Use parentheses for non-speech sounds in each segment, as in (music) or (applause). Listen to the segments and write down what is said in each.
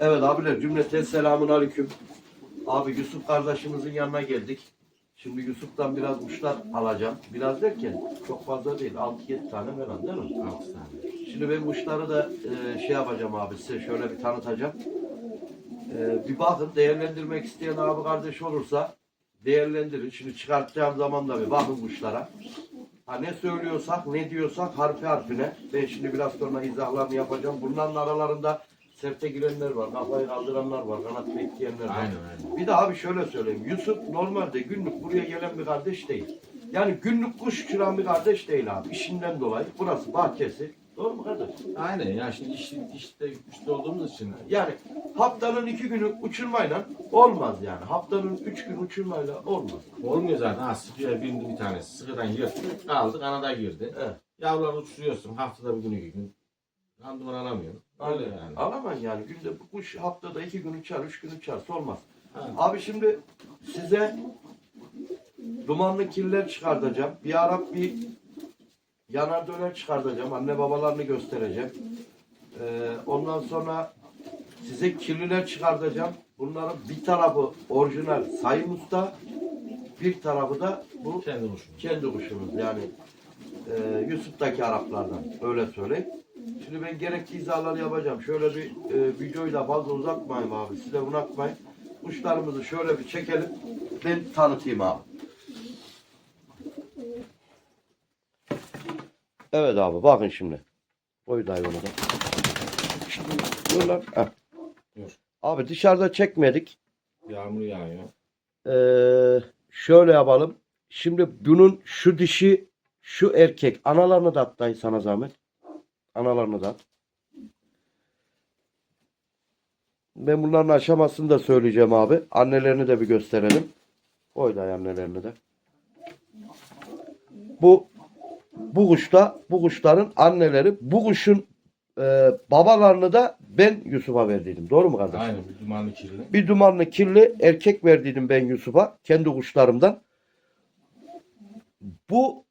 Evet abiler cümleten selamun aleyküm. Abi Yusuf kardeşimizin yanına geldik. Şimdi Yusuf'tan biraz kuşlar alacağım. Biraz derken çok fazla değil. 6-7 tane falan değil mi? 6 tane. Şimdi ben kuşları da e, şey yapacağım abi size şöyle bir tanıtacağım. E, bir bakın değerlendirmek isteyen abi kardeş olursa değerlendirin. Şimdi çıkartacağım zaman da bir bakın kuşlara. Ha ne söylüyorsak ne diyorsak harfi harfine. Ben şimdi biraz sonra izahlarını yapacağım. Bunların aralarında serte girenler var, kafayı kaldıranlar var, kanat bekleyenler var. Aynen aynen. Bir de abi şöyle söyleyeyim. Yusuf normalde günlük buraya gelen bir kardeş değil. Yani günlük kuş uçuran bir kardeş değil abi. İşinden dolayı. Burası bahçesi. Doğru mu kardeş? Aynen ya şimdi iş, işte işte olduğumuz için Yani haftanın iki günü uçurmayla olmaz yani. Haftanın üç gün uçurmayla olmaz. olmuyor zaten. Ha sıkıya bindi bir tanesi. Sıkıdan yırttı. Kaldı kanada girdi. Evet. Yavrular uçuruyorsun. Haftada bir gün iki gün. Randıman alamıyorsun. Öyle yani. Alamaz yani. Günde bu kuş haftada iki gün uçar, üç gün uçarsa olmaz. Ha. Abi şimdi size dumanlı killer çıkartacağım. Bir Arap bir yanar döner çıkartacağım. Anne babalarını göstereceğim. Ee, ondan sonra size kirliler çıkartacağım. Bunların bir tarafı orijinal Sayın Usta, bir tarafı da bu Kendi kuşum. kendi kuşumuz yani e, Yusuf'taki Araplardan öyle söyleyeyim. Şimdi ben gerekli izaları yapacağım. Şöyle bir e, videoyu da fazla uzatmayayım abi. Size bırakmayın. Kuşlarımızı şöyle bir çekelim. Ben tanıtayım abi. Evet abi bakın şimdi. Koy dayı onu da. Dur lan. Heh. Dur. Abi dışarıda çekmedik. Yağmur yağıyor. Ee, şöyle yapalım. Şimdi bunun şu dişi, şu erkek. Analarını da at dayı sana zahmet. Analarını da at. Ben bunların aşamasını da söyleyeceğim abi. Annelerini de bir gösterelim. Koy dayı annelerini de. Bu bu kuşta, bu kuşların anneleri, bu kuşun e, babalarını da ben Yusuf'a verdiydim. Doğru mu kardeşim? Aynen bir dumanlı kirli. Bir dumanlı kirli erkek verdiydim ben Yusuf'a. Kendi kuşlarımdan. Bu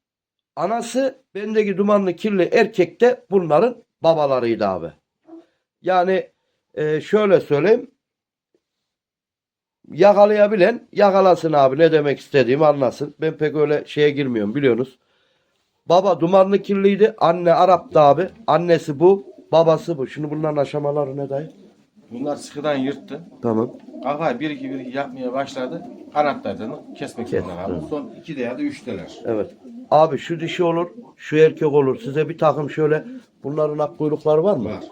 anası bendeki dumanlı kirli erkek de bunların babalarıydı abi. Yani e, şöyle söyleyeyim. Yakalayabilen yakalasın abi ne demek istediğimi anlasın. Ben pek öyle şeye girmiyorum biliyorsunuz. Baba dumanlı kirliydi. Anne Arap'tı abi. Annesi bu. Babası bu. Şimdi bunların aşamaları ne dayı? Bunlar sıkıdan yırttı. Tamam. Kafayı bir iki bir iki yapmaya başladı. Kanatlarını kesmek Kes, zorunda kaldı. Son iki de ya da üçteler. Evet. Abi şu dişi olur, şu erkek olur. Size bir takım şöyle bunların ak kuyrukları var mı? Var.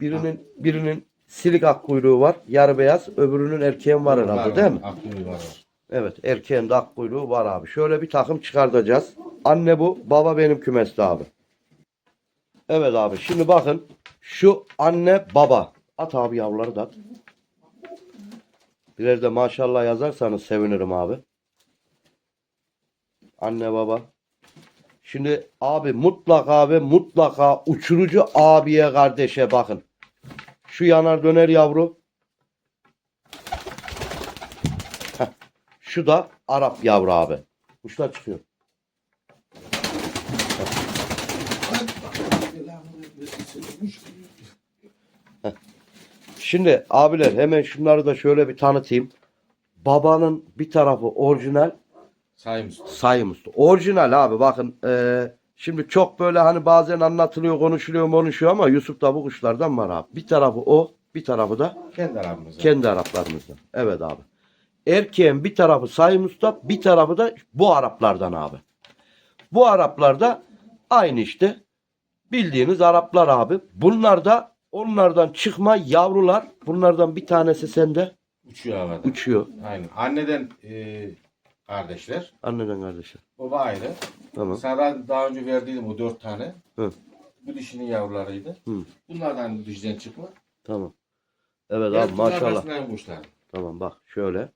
Birinin birinin silik ak kuyruğu var, yarı beyaz. Öbürünün erkeğin var herhalde değil mi? Aklı var. Evet, erkeğin de ak kuyruğu var abi. Şöyle bir takım çıkartacağız. Anne bu, baba benim kümeste abi. Evet abi, şimdi bakın. Şu anne baba. At abi yavruları da at. Birer de maşallah yazarsanız sevinirim abi. Anne baba. Şimdi abi mutlaka ve mutlaka uçurucu abiye kardeşe bakın. Şu yanar döner yavru. Şu da Arap yavru abi. Kuşlar çıkıyor. Şimdi abiler hemen şunları da şöyle bir tanıtayım. Babanın bir tarafı orijinal, Sayım usta. Sayım Usta. Orijinal abi bakın. eee, şimdi çok böyle hani bazen anlatılıyor, konuşuluyor, konuşuyor ama Yusuf da bu kuşlardan var abi. Bir tarafı o, bir tarafı da Kendi aramızda. kendi Araplarımızdan. Evet abi. Erkeğin bir tarafı Sayım Usta, bir tarafı da bu Araplardan abi. Bu Araplar da aynı işte. Bildiğiniz Araplar abi. Bunlar da onlardan çıkma yavrular. Bunlardan bir tanesi sende Uçuyor havada. uçuyor. Aynen. Anneden e, kardeşler. Anneden kardeşim. Baba ayrı. Tamam. Sana daha önce verdiydim o dört tane. Hı. Bu dişinin yavrularıydı. Hı. Bunlardan bu dişiden çıkma. Tamam. Evet abi maşallah. kuşlar. Tamam bak şöyle.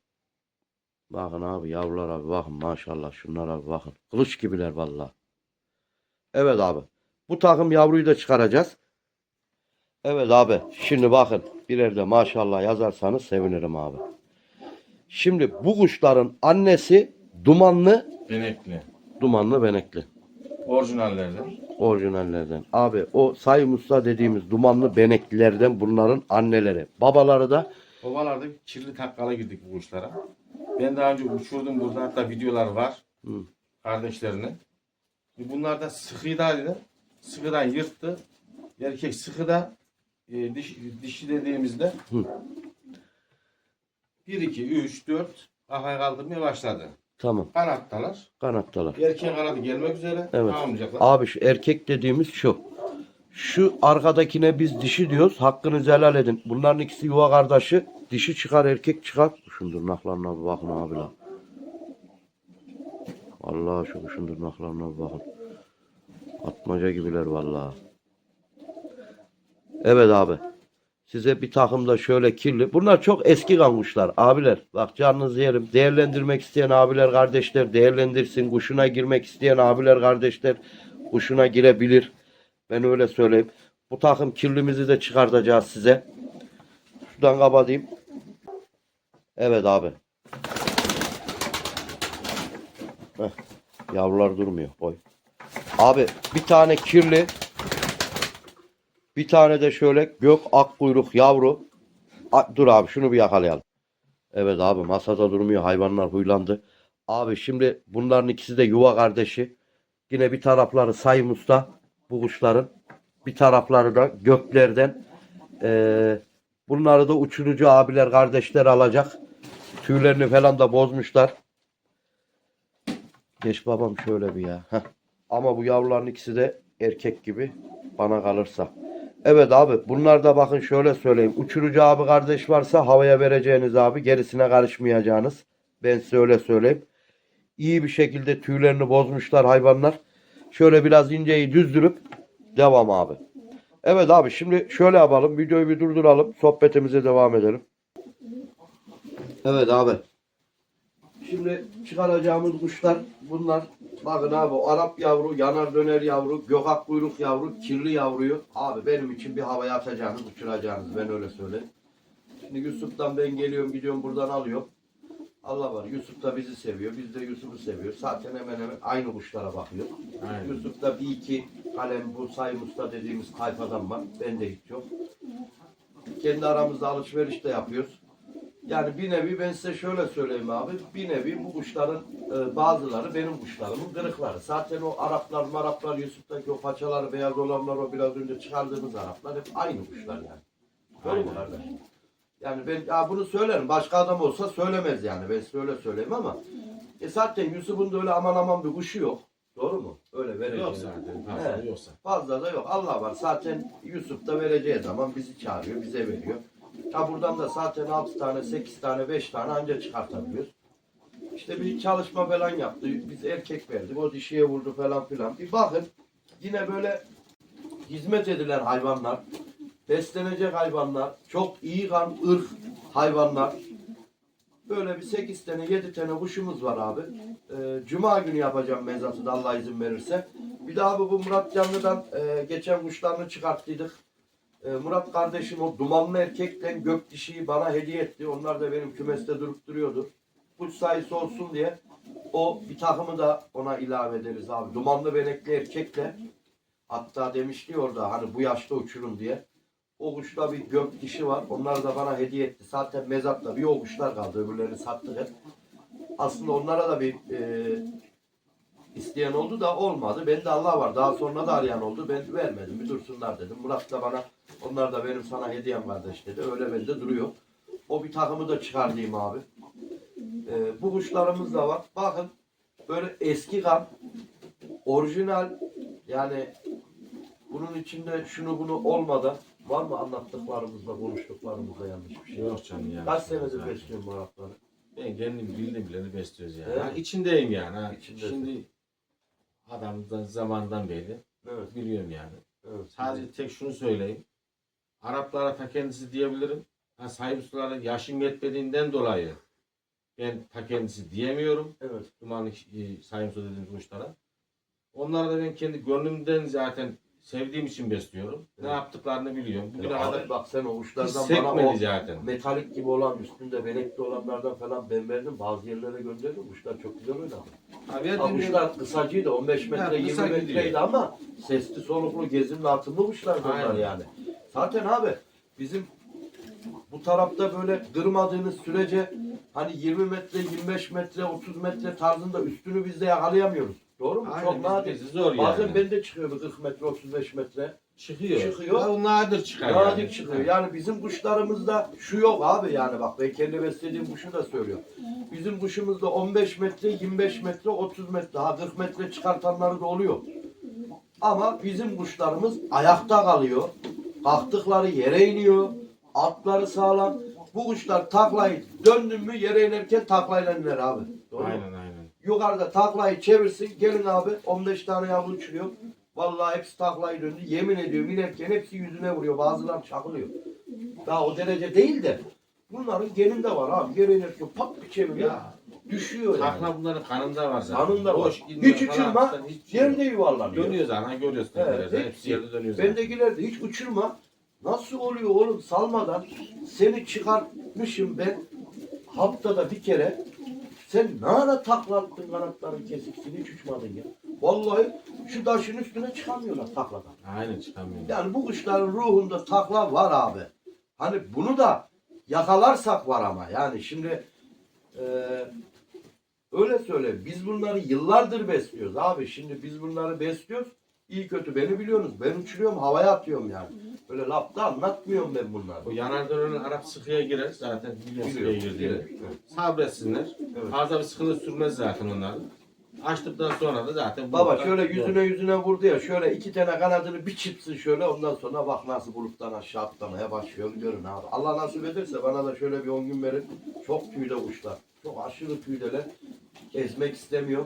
Bakın abi yavrular abi bakın maşallah şunlar abi bakın. Kılıç gibiler vallahi. Evet abi. Bu takım yavruyu da çıkaracağız. Evet abi şimdi bakın birer de maşallah yazarsanız sevinirim abi. Şimdi bu kuşların annesi dumanlı Benekli. dumanlı benekli. Orijinallerden. Orijinallerden. Abi o Sayın Usta dediğimiz dumanlı beneklilerden bunların anneleri. Babaları da Babalarda kirli takkala girdik bu kuşlara. Ben daha önce uçurdum burada hatta videolar var. Hı. Kardeşlerine. Bunlar da sıkıdaydı. Sıkıdan yırttı. Erkek sıkıda e, diş, dişi dediğimizde Hı. 1, 2, 3, 4 kafaya kaldırmaya başladı. tamam Kanattalar. kanattalar. Erkeğin kanadı gelmek üzere. Evet. Tamamlayacaklar. Abi şu erkek dediğimiz şu. Şu arkadakine biz dişi diyoruz. Hakkınızı helal edin. Bunların ikisi yuva kardeşi. Dişi çıkar erkek çıkar. Şunun tırnaklarına bir bakın abi la. Vallahi şu kuşun tırnaklarına bir bakın. Atmaca gibiler vallahi. Evet abi. Size bir takım da şöyle kirli. Bunlar çok eski kalmışlar abiler. Bak canınızı yerim. Değerlendirmek isteyen abiler kardeşler değerlendirsin. Kuşuna girmek isteyen abiler kardeşler kuşuna girebilir. Ben öyle söyleyeyim. Bu takım kirlimizi de çıkartacağız size. Şuradan kapatayım. Evet abi. Heh, yavrular durmuyor. Boy. Abi bir tane kirli bir tane de şöyle gök ak kuyruk yavru. A- dur abi şunu bir yakalayalım. Evet abi masada durmuyor hayvanlar huylandı. Abi şimdi bunların ikisi de yuva kardeşi. Yine bir tarafları Sayın Usta bu kuşların. Bir tarafları da göklerden. Ee, bunları da uçurucu abiler kardeşler alacak. Tüylerini falan da bozmuşlar. Geç babam şöyle bir ya. Heh. Ama bu yavruların ikisi de erkek gibi bana kalırsa. Evet abi bunlar da bakın şöyle söyleyeyim. Uçurucu abi kardeş varsa havaya vereceğiniz abi gerisine karışmayacağınız. Ben size öyle söyleyeyim. İyi bir şekilde tüylerini bozmuşlar hayvanlar. Şöyle biraz inceyi düzdürüp devam abi. Evet abi şimdi şöyle yapalım. Videoyu bir durduralım. Sohbetimize devam edelim. Evet abi. Şimdi çıkaracağımız kuşlar bunlar. Bakın abi Arap yavru, yanar döner yavru, gökak kuyruk yavru, kirli yavruyu abi benim için bir havaya atacağınız, uçuracağınız ben öyle söyleyeyim. Şimdi Yusuf'tan ben geliyorum gidiyorum buradan alıyorum. Allah var Yusuf da bizi seviyor, biz de Yusuf'u seviyoruz. Zaten hemen hemen aynı kuşlara bakıyor. Aynen. Yusuf'ta bir iki kalem bu Sayın Usta dediğimiz tayfadan var. Bende hiç yok. Kendi aramızda alışveriş de yapıyoruz. Yani bir nevi ben size şöyle söyleyeyim abi. Bir nevi bu kuşların e, bazıları benim kuşlarımın kırıkları. Zaten o Araplar, Maraplar, Yusuf'taki o paçaları, beyaz olanlar, o biraz önce çıkardığımız Araplar hep aynı kuşlar yani. Doğru mu kardeş? Yani ben ya bunu söylerim. Başka adam olsa söylemez yani. Ben size öyle söyleyeyim ama e zaten Yusuf'un da öyle aman aman bir kuşu yok. Doğru mu? Öyle vereceğiz. Yok zaten. Fazla Evet. yoksa. Fazla da yok. Allah var. Zaten Yusuf da vereceği zaman bizi çağırıyor, bize veriyor. Ha buradan da zaten 6 tane, 8 tane, 5 tane anca çıkartabiliyoruz. İşte bir çalışma falan yaptı. Biz erkek verdik. O dişiye vurdu falan filan. Bir bakın yine böyle hizmet edilen hayvanlar, beslenecek hayvanlar, çok iyi kan, ırk hayvanlar. Böyle bir 8 tane, 7 tane kuşumuz var abi. Ee, Cuma günü yapacağım mezatı da Allah izin verirse. Bir daha bu Murat Canlı'dan e, geçen kuşlarını çıkarttıydık. E, Murat kardeşim o dumanlı erkekle gök dişiyi bana hediye etti. Onlar da benim kümeste durup duruyordu. Kuş sayısı olsun diye o bir takımı da ona ilave ederiz abi. Dumanlı benekli erkekle hatta demişti orada hani bu yaşta uçurun diye. O kuşta bir gök dişi var. Onlar da bana hediye etti. Zaten mezatta bir o kuşlar kaldı. Öbürlerini sattık hep. Aslında onlara da bir e, isteyen oldu da olmadı. Ben de Allah var. Daha sonra da arayan oldu. Ben vermedim. Bir dursunlar dedim. Murat da bana onlar da benim sana hediyem kardeş dedi. Öyle bende duruyor. O bir takımı da çıkarayım abi. Ee, bu kuşlarımız da var. Bakın böyle eski kan orijinal yani bunun içinde şunu bunu olmadan var mı anlattıklarımızda konuştuklarımızda yanlış bir şey? Yok canım ya. Kaç senedir besliyorum bu Arapları? Ben kendim bildim bileni besliyoruz yani. Evet. Ha, içindeyim yani. Ha. İçindesin. Şimdi adamdan zamandan beri Evet. biliyorum yani. evet. Sadece tek şunu söyleyeyim. Araplara ta kendisi diyebilirim. Ha, sahip ustaların yaşım yetmediğinden dolayı ben ta kendisi diyemiyorum. Evet. Dumanlı e, sahip usta dediğimiz kuşlara. Onlara da ben kendi gönlümden zaten sevdiğim için besliyorum. Ne Evet. yaptıklarını biliyorum. Bugüne Abi kadar bak sen o uçlardan bana o zaten. metalik gibi olan üstünde benekli olanlardan falan ben verdim. Bazı yerlere gönderdim. Kuşlar çok güzel oynadı. Abi Ha, kuşlar kısacıydı 15 metre Ha, 20 kısa metreydi gidiyor. ama sesli soluklu gezimli atımlı kuşlar bunlar Aynen. yani. Zaten abi bizim bu tarafta böyle kırmadığınız sürece hani 20 metre 25 metre 30 metre tarzında üstünü biz de yakalayamıyoruz. Doğru mu? Aynen, Çok nadir. bizi zor Bazen yani. ben de çıkıyor bir 40 metre 35 metre. çıkıyor. çıkıyor. Ya o nadir çıkar Nadir yani. çıkıyor. Yani bizim kuşlarımızda şu yok abi yani bak ben kendi beslediğim kuşu da söylüyorum. Bizim kuşumuzda 15 metre, 25 metre, 30 metre, ha 40 metre çıkartanları da oluyor. Ama bizim kuşlarımız ayakta kalıyor. Kalktıkları yere iniyor. Atları sağlam. Bu kuşlar taklayı döndün mü yere inerken taklayla iner abi. Doğru mu? Aynen aynen. Yukarıda taklayı çevirsin. Gelin abi 15 tane yavru uçuruyor. Vallahi hepsi taklayı döndü. Yemin ediyorum inerken hepsi yüzüne vuruyor. Bazıları çakılıyor. Daha o derece değil de bunların geninde var abi. Yere inerken pat bir çeviriyor. Ya. Düşüyor yani. Takla bunların kanında var zaten. Kanında var. Boş, Hiç uçurma. filan hiçbir şey. Yerde yuvarlanıyor. Dönüyor zaten görüyorsun. Evet, tepelerde. hepsi. Yerde dönüyor zaten. Bendekiler de hiç uçurma. Nasıl oluyor oğlum salmadan seni çıkartmışım ben haftada bir kere sen ne ara taklattın kanatların kesiksin hiç uçmadın ya. Vallahi şu taşın üstüne çıkamıyorlar takladan. Aynen çıkamıyor. Yani bu kuşların ruhunda takla var abi. Hani bunu da yakalarsak var ama yani şimdi eee öyle söyle biz bunları yıllardır besliyoruz abi. Şimdi biz bunları besliyoruz. İyi kötü beni biliyorsunuz. Ben uçuruyorum havaya atıyorum yani. Böyle lafta anlatmıyorum ben bunları. O yanar dönen Arap sıkıya girer zaten. Sıkıya Biliyorum, girdiğini. biliyorum. Sabretsinler. Evet. Fazla bir sıkıntı sürmez zaten onların. Açtıktan sonra da zaten Baba bulutlar- şöyle yüzüne yüzüne vurdu ya şöyle iki tane kanadını bir çırpsın şöyle ondan sonra bak nasıl buluttan aşağı atlamaya başlıyor görün abi. Allah nasip ederse bana da şöyle bir 10 gün verin. Çok tüyde kuşlar. Çok aşırı tüydeler. Ezmek istemiyor.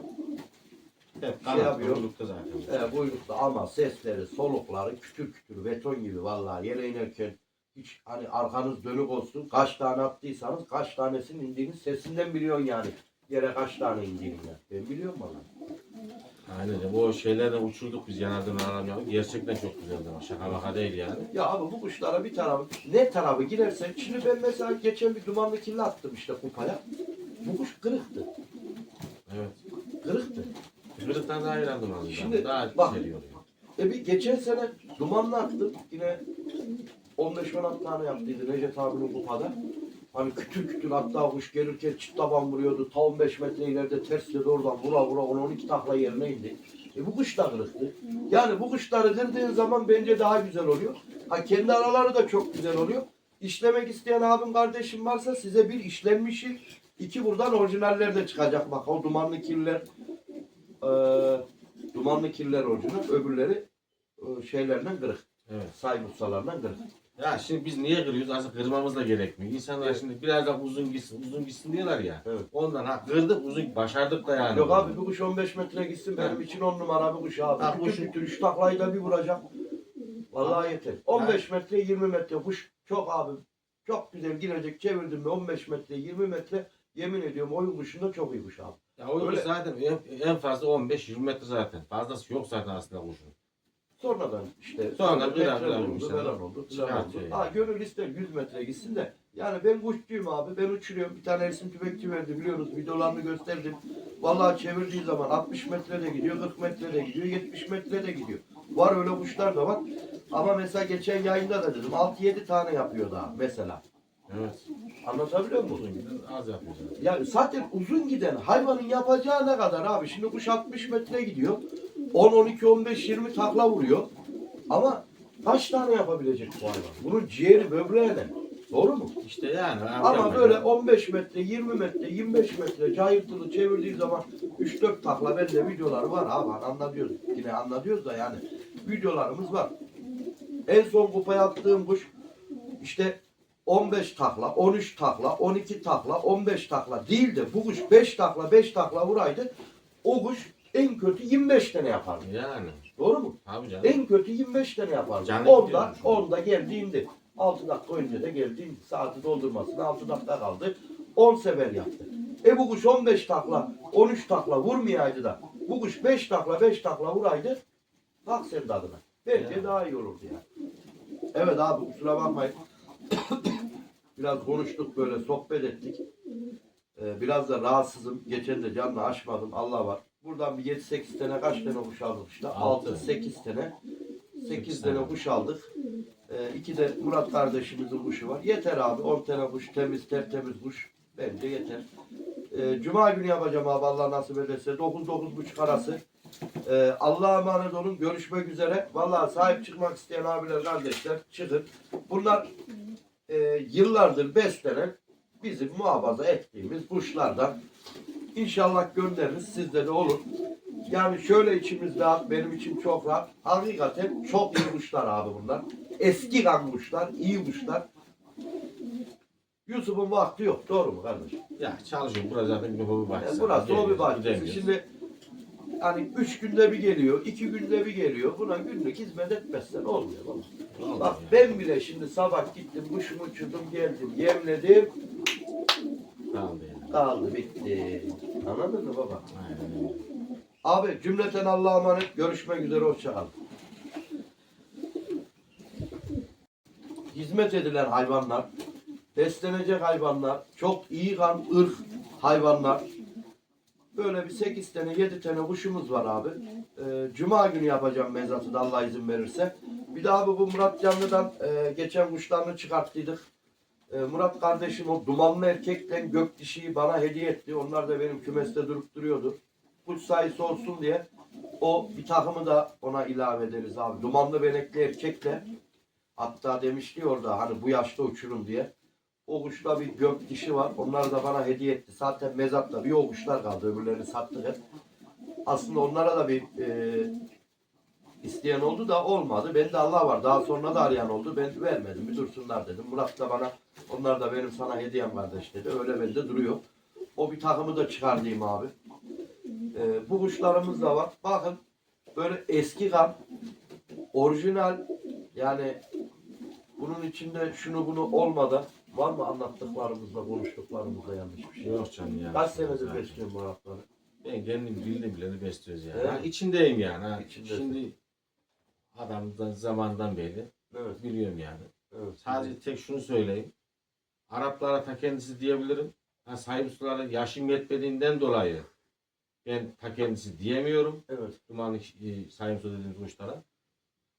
Hep şey yapıyor. bulutta zaten. E, buyrukta ama sesleri, solukları kütür kütür beton gibi vallahi yere inerken hiç hani arkanız dönük olsun. Kaç tane attıysanız kaç tanesinin indiğini sesinden biliyorsun yani. Yere kaç tane indiğini. ya. Ben biliyorum valla. Aynen. Bu şeylerden uçurduk biz yanar dönen Arap Gerçekten çok güzeldi ama şaka maka değil yani. Ya abi bu kuşlara bir tarafı, ne tarafı girersen, şimdi ben mesela geçen bir dumanlı kirli attım işte kupaya. Bu kuş kırıktı. Evet. Kırıktı. Kırıktan daha iyi aldım abi. Şimdi daha bak. oluyor. E bir geçen sene dumanlı attım. Yine 15-16 tane yaptıydı Necdet abinin kupada. Hani kütür kütür hatta kuş gelirken çift taban vuruyordu. Ta 15 metre ileride tersledi oradan vura vura 10-12 takla yerine indi. E bu kuş da kırıktı. Yani bu kuşları kırdığın zaman bence daha güzel oluyor. Ha kendi araları da çok güzel oluyor. İşlemek isteyen abim kardeşim varsa size bir işlenmişi iki buradan orijinaller de çıkacak. Bak o dumanlı kirler eee dumanlı kirler orijinal öbürleri e, şeylerden kırık. Evet. Saymussalardan kırık. Ya şimdi biz niye kırıyoruz? Aslında kırmamız da gerekmiyor. İnsanlar Evet. şimdi biraz da uzun gitsin, uzun gitsin diyorlar ya. Evet. Ondan ha kırdık uzun başardık da yani. Yok abi bu kuş 15 metre gitsin benim için 10 numara bir kuş abi. Ha, kuşun- kütür üç taklayı da bir vuracak. Vallahi yeter. 15 metre 20 metre kuş çok abi. Çok güzel girecek çevirdim mi 15 metre 20 metre yemin ediyorum oyun kuşunda çok iyi kuş abi. Ya o Öyle. zaten en, en fazla 15-20 metre zaten. Fazlası yok zaten aslında kuşun. Sonradan işte Sonra metre biraz biraz oldu, işte. falan oldu, falan Çıkartıyor oldu. yani. Ha gönül ister 100 metre gitsin de. Yani ben kuşçuyum abi. Ben uçuruyorum. Bir tane Ersin Tübekçi verdi biliyorsunuz. Videolarını gösterdim. Vallahi çevirdiği zaman 60 metrede gidiyor, 40 metrede gidiyor, 70 metrede gidiyor. Var öyle kuşlar da var. Ama mesela geçen yayında da dedim 6-7 tane yapıyor daha mesela. Evet. Anlatabiliyor muyum? Az yapıyor zaten. Ya zaten uzun giden hayvanın yapacağı ne kadar abi? Şimdi kuş 60 metre gidiyor. 10, 12, 15, 20 takla vuruyor. Ama kaç tane yapabilecek bu hayvan? Bunun ciğeri böbreği ne? Doğru mu? İşte yani. Ama böyle 15 metre, 20 metre, 25 metre cayırtılı çevirdiği zaman 3-4 takla bende videoları var abi. Anlatıyoruz. Yine anlatıyoruz da yani videolarımız var. En son kupaya attığım kuş işte 15 takla, 13 takla, 12 takla, 15 takla değil de bu kuş 5 takla, 5 takla vuraydı. O kuş en kötü 25 tane yapardı. Yani. Doğru mu? Tabii canım. En kötü 25 tane yapardı. Canı 10'da, gidiyormuş. 10'da geldi indi. 6 dakika önce de geldi indi. Saati doldurmasına 6 dakika kaldı. 10 sefer yaptı. E bu kuş 15 takla, 13 takla vurmayaydı da. Bu kuş 5 takla, 5 takla vuraydı. Bak sen tadına. Bence Ya. daha iyi olurdu yani. Evet abi kusura bakmayın. (coughs) Biraz konuştuk böyle sohbet ettik. Ee, biraz da rahatsızım. Geçen de canlı açmadım. Allah var. Buradan bir 7-8 tane kaç tane kuş aldık işte? Altı. 6-8 tane. 8 Sekiz tane tane. kuş aldık. Ee, iki de Murat kardeşimizin kuşu var. Yeter abi. 10 tane kuş temiz tertemiz kuş. Bence yeter. Ee, Cuma günü yapacağım abi Allah nasip ederse. 9-9.30 arası. Ee, Allah'a emanet olun. Görüşmek üzere. Vallahi sahip çıkmak isteyen abiler, kardeşler çıkın. Bunlar e, yıllardır beslenen bizim muhafaza ettiğimiz kuşlardan. İnşallah göndeririz. Sizde de olur. Yani şöyle içimiz rahat, benim içim çok rahat. Hakikaten çok iyi kuşlar abi bunlar. Eski kan kuşlar, iyi kuşlar. Yusuf'un vakti yok. Doğru mu kardeşim? Ya çalışıyorum. Burası zaten bir hobi bahçesi. Yani burası Geliyoruz, bahçesi. Şimdi hani üç günde bir geliyor, iki günde bir geliyor. Buna günlük hizmet etmezsen olmuyor baba. Bak ben bile şimdi sabah gittim, kuşumu uçurdum, geldim, yemledim, Kaldı yani. kaldı, bitti. Anladın mı baba? Aynen. Abi cümleten Allah'a emanet. Görüşmek üzere. Hoşçakalın. Hizmet edilen hayvanlar, beslenecek hayvanlar, çok iyi kan, ırk hayvanlar. Böyle bir 8 tane, 7 tane kuşumuz var abi. Ee, Cuma günü yapacağım mezatı da Allah izin verirse. Bir daha bu Murat Canlı'dan e, geçen kuşlarını çıkarttıydık. E, Murat kardeşim o dumanlı erkekle gök dişiyi bana hediye etti. Onlar da benim kümeste durup duruyordu kuş sayısı olsun diye o bir takımı da ona ilave ederiz abi. Dumanlı benekli erkekle hatta demişti orada hani bu yaşta uçurun diye. O kuşta bir gök dişi var. Onları da bana hediye etti. Zaten mezatta bir o kuşlar kaldı. Öbürlerini sattık hep. Aslında onlara da bir e, isteyen oldu da olmadı. Ben de Allah var. Daha sonra da arayan oldu. Ben vermedim. Bir dursunlar dedim. Murat da bana onlar da benim sana hediyem kardeş dedi. Öyle bende duruyor. O bir takımı da çıkardayım abi. Ee, bu kuşlarımız da var. Bakın böyle eski kan, orijinal yani bunun içinde şunu bunu olmadan var mı anlattıklarımızda, konuştuklarımızda yanlış bir şey? Yok canım ya. Kaç senedir besliyorum bu Arapları? Ben kendim bildim bileni besliyoruz yani. Evet. Ha, içindeyim yani. Ha. İçindesin. Şimdi adamdan zamandan beri Evet. biliyorum yani. evet. Sadece tek şunu söyleyeyim. Araplara ta kendisi diyebilirim. Ha, sahip ustalara yaşım yetmediğinden dolayı ben ta kendisi diyemiyorum. Evet. Dumanlı e, sahip usta dediğimiz kuşlara.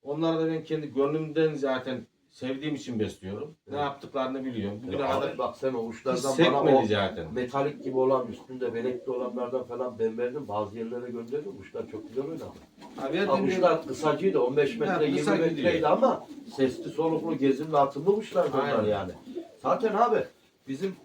Onları da ben kendi gönlümden zaten sevdiğim için besliyorum. Ne Evet. yaptıklarını biliyorum. Bugüne Ya kadar abi bak sen o hiç uçlardan bana o sekmedi zaten. metalik gibi olan üstünde benekli olanlardan falan ben verdim. Bazı yerlere gönderdim. Kuşlar çok güzel oynadı. Ha, Ha, kısacıydı. 15 metre, Ha, 20 kısa metreydi gidiyor. ama sesli soluklu gezimli atımlı onlar Aynen. yani. Zaten abi bizim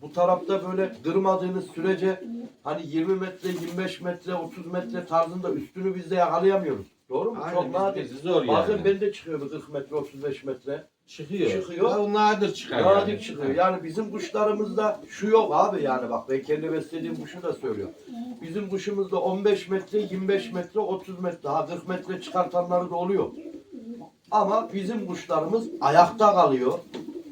bu tarafta böyle kırmadığınız sürece hani 20 metre, 25 metre, 30 metre tarzında üstünü biz de yakalayamıyoruz. Doğru mu? Aynen, Çok nadir. zor Bazen yani. ben de çıkıyor bir 40 metre, 35 metre. çıkıyor. çıkıyor. Ya, o nadir çıkar Nadir yani. çıkıyor. Yani bizim kuşlarımızda şu yok abi yani bak ben kendi beslediğim kuşu da söylüyorum. Bizim kuşumuzda 15 metre, 25 metre, 30 metre, ha 40 metre çıkartanları da oluyor. Ama bizim kuşlarımız ayakta kalıyor.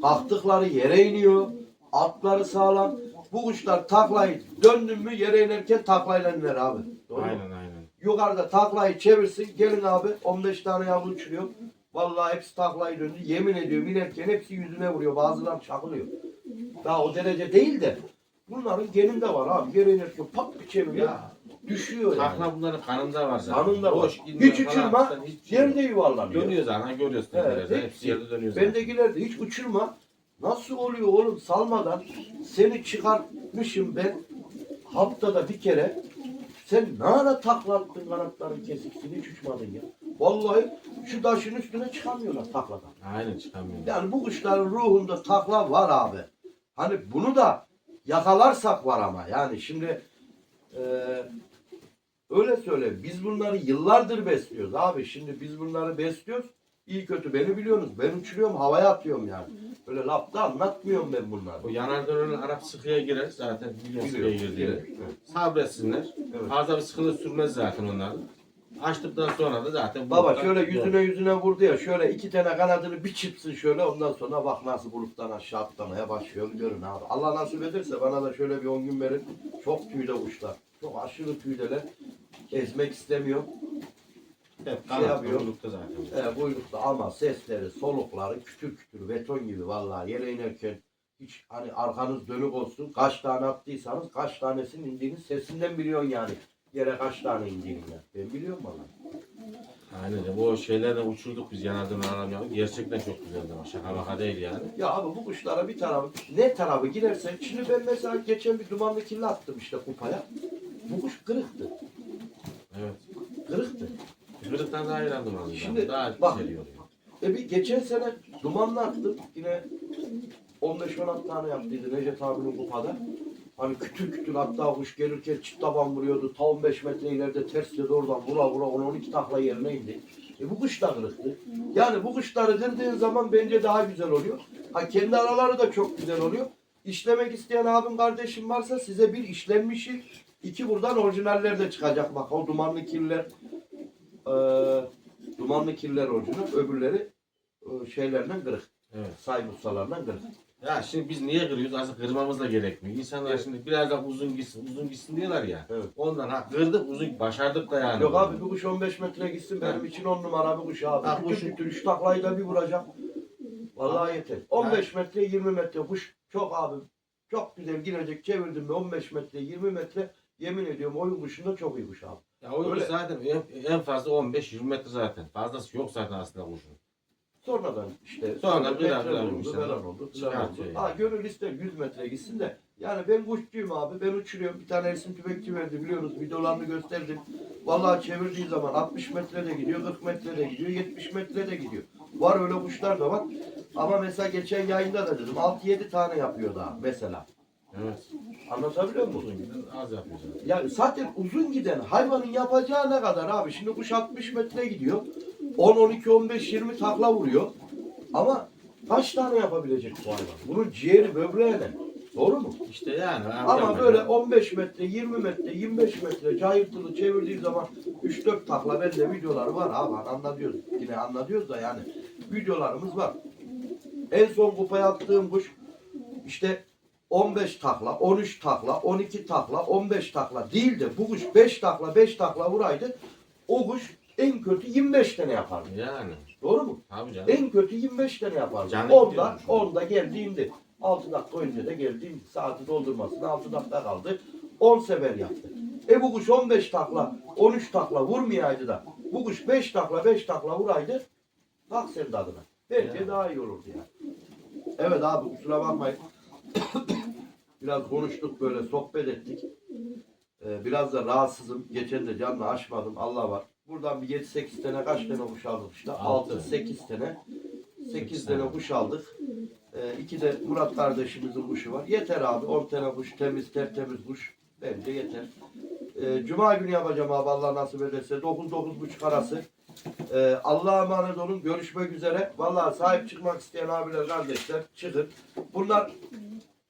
Kalktıkları yere iniyor. Atları sağlam. Bu kuşlar taklayı döndün mü yere inerken taklayla iner abi. Doğru mu? Aynen aynen. Yukarıda taklayı çevirsin. Gelin abi 15 tane yavru uçuruyor. Vallahi hepsi taklayı döndü. Yemin ediyorum inerken hepsi yüzüne vuruyor. Bazıları çakılıyor. Daha o derece değil de bunların geninde var abi. Yere inerken pat bir çeviriyor. Ya. Düşüyor yani. Takla bunların kanında var zaten. Kanında var. Boş, Hiç uçurma. şey. Yerde yuvarlanıyor. Dönüyor zaten görüyorsun. Evet, Evet, hepsi. hepsi yerde dönüyor zaten. Bendekiler de hiç uçurma. Nasıl oluyor oğlum salmadan seni çıkartmışım ben haftada bir kere sen ne ara taklattın kanatların kesiksin hiç uçmadın ya. Vallahi şu taşın üstüne çıkamıyorlar takladan. Aynen çıkamıyor. Yani bu kuşların ruhunda takla var abi. Hani bunu da yakalarsak var ama yani şimdi eee öyle söyle biz bunları yıllardır besliyoruz abi. Şimdi biz bunları besliyoruz. İyi kötü beni biliyorsunuz. Ben uçuruyorum havaya atıyorum yani. Öyle lafta anlatmıyorum ben bunları. O yanar dönen Arap sıkıya girer zaten biliyor sıkıya Biliyorum, girdiğini. biliyorum. Evet. Sabretsinler. Evet. Fazla bir sıkıntı sürmez zaten onların. Açtıktan sonra da zaten Baba bulutlar- şöyle yüzüne yüzüne vurdu ya şöyle iki tane kanadını bir çırpsın şöyle ondan sonra bak nasıl buluttan aşağı atlamaya başlıyor görün abi. Allah nasip ederse bana da şöyle bir 10 gün verin. Çok tüyde kuşlar. Çok aşırı tüydeler. Ezmek istemiyorum. Hep Şey kanat yapıyor. kuyrukta zaten. E, buyrukta ama sesleri, solukları kütür kütür beton gibi vallahi yere inerken hiç hani arkanız dönük olsun kaç tane attıysanız kaç tanesinin indiğini sesinden biliyorsun yani. Yere kaç tane indiğini. Ben biliyorum valla. Aynen. Bu şeylerden uçurduk biz yanardığını aramıyor. Gerçekten çok güzeldi ama şaka maka değil yani. Ya abi bu kuşlara bir tarafı ne tarafı girerse şimdi ben mesela geçen bir dumanlı kirli attım işte kupaya. Bu kuş kırıktı. Evet. Kırıktı. Kırıktan daha hayrandım aslında. Şimdi daha bak. oluyor. E bir geçen sene dumanlı attım. Yine 15-16 tane yaptıydı Necdet abinin kupada. Hani kütür kütür hatta kuş gelirken çift taban vuruyordu. Ta 15 metre ileride ters dedi oradan vura vura 10-12 takla yerine indi. E bu kuş da kırıktı. Yani bu kuşları kırdığın zaman bence daha güzel oluyor. Ha kendi araları da çok güzel oluyor. İşlemek isteyen abim kardeşim varsa size bir işlenmişi iki buradan orijinaller de çıkacak. Bak o dumanlı kirler eee dumanlı kirler orijinal öbürleri e, şeylerden kırık. Evet. Saymusalardan kırık. Ya şimdi biz niye kırıyoruz? Aslında kırmamız da gerekmiyor. İnsanlar Evet. şimdi biraz da uzun gitsin, uzun gitsin diyorlar ya. Evet. Ondan ha kırdık, uzun başardık da yani. Yok abi bir kuş 15 metre gitsin benim için 10 numara bir kuş abi. Ha, Bütün kuşun- bütün üç taklayı da bir vuracak. Vallahi yeter. 15 metre 20 metre kuş çok abi. Çok güzel girecek çevirdim mi 15 metre 20 metre yemin ediyorum oyun kuşunda çok iyi kuş abi. Ya o Öyle. zaten en, en fazla 15-20 metre zaten. Fazlası yok zaten aslında kuşun. Sonradan işte Sonra metre biraz biraz oldu, inşallah falan oldu. Ha gönül ister 100 metre gitsin de. Yani ben kuşçuyum abi. Ben uçuruyorum. Bir tane Ersin Tübekçi verdi biliyoruz. Videolarını gösterdim. Vallahi çevirdiği zaman 60 metre de gidiyor, 40 metre de gidiyor, 70 metre de gidiyor. Var öyle kuşlar da var. Ama mesela geçen yayında da dedim 6-7 tane yapıyor daha mesela. Evet. Anlatabiliyor muyum? Az zaten. Yani zaten uzun giden hayvanın yapacağı ne kadar abi? Şimdi kuş 60 metre gidiyor. 10, 12, 15, 20 takla vuruyor. Ama kaç tane yapabilecek bu hayvan? Bunun ciğeri böbreği ne? Doğru mu? İşte yani. Ama böyle 15 metre, 20 metre, 25 metre cayırtılı çevirdiği zaman 3-4 takla bende videolar var abi anlatıyoruz. Yine anlatıyoruz da yani videolarımız var. En son kupaya attığım kuş işte 15 takla, 13 takla, 12 takla, 15 takla değil de bu kuş 5 takla, 5 takla vuraydı o kuş en kötü 25 tane yapardı. Yani. Doğru mu? Tabii canım. En kötü 25 tane yapardı. Canlı 10'da, gidiyormuş. 10'da geldiğimde 6 dakika önce de geldiğim saati doldurmasına 6 dakika kaldı. 10 sefer yaptı. E bu kuş 15 takla, 13 takla vurmayaydı da bu kuş 5 takla, 5 takla vuraydı. Bak senin adına. Bence Ya. daha iyi olurdu yani. Evet abi kusura bakmayın. Biraz konuştuk böyle sohbet ettik. Ee, biraz da rahatsızım. Geçen de canlı açmadım. Allah var. Buradan bir 7-8 tane kaç tane kuş aldık işte? Altı. 6-8 tane. 8 Sekiz tane tane. kuş aldık. Ee, iki de Murat kardeşimizin kuşu var. Yeter abi. 10 tane kuş temiz tertemiz kuş. Bence yeter. Ee, Cuma günü yapacağım abi Allah nasip ederse. 9-9.30 arası. Ee, Allah'a emanet olun. Görüşmek üzere. Vallahi sahip çıkmak isteyen abiler kardeşler çıkın. Bunlar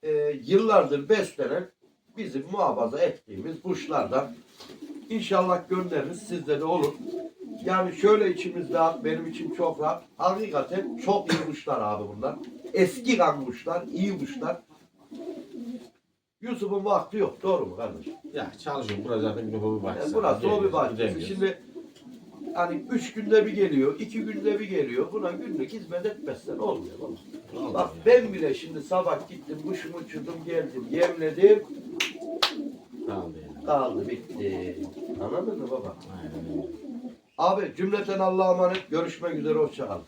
e, yıllardır beslenen bizim muhafaza ettiğimiz kuşlardan. İnşallah göndeririz. Sizde de olur. Yani şöyle içimiz rahat, benim içim çok rahat. Hakikaten çok iyi kuşlar abi bunlar. Eski kan kuşlar, iyi kuşlar. Yusuf'un vakti yok. Doğru mu kardeşim? Ya çalışıyorum. Burası zaten bir hobi bahçesi. Yani burası o bir bahçesi. Şimdi hani üç günde bir geliyor, iki günde bir geliyor. Buna günlük hizmet etmezsen olmuyor baba. Bak ben bile şimdi sabah gittim, kuşumu uçurdum, geldim, yemledim, Kaldı yani. kaldı, bitti. Anladın mı baba? Aynen. Abi cümleten Allah'a emanet. Görüşmek üzere, hoşçakalın.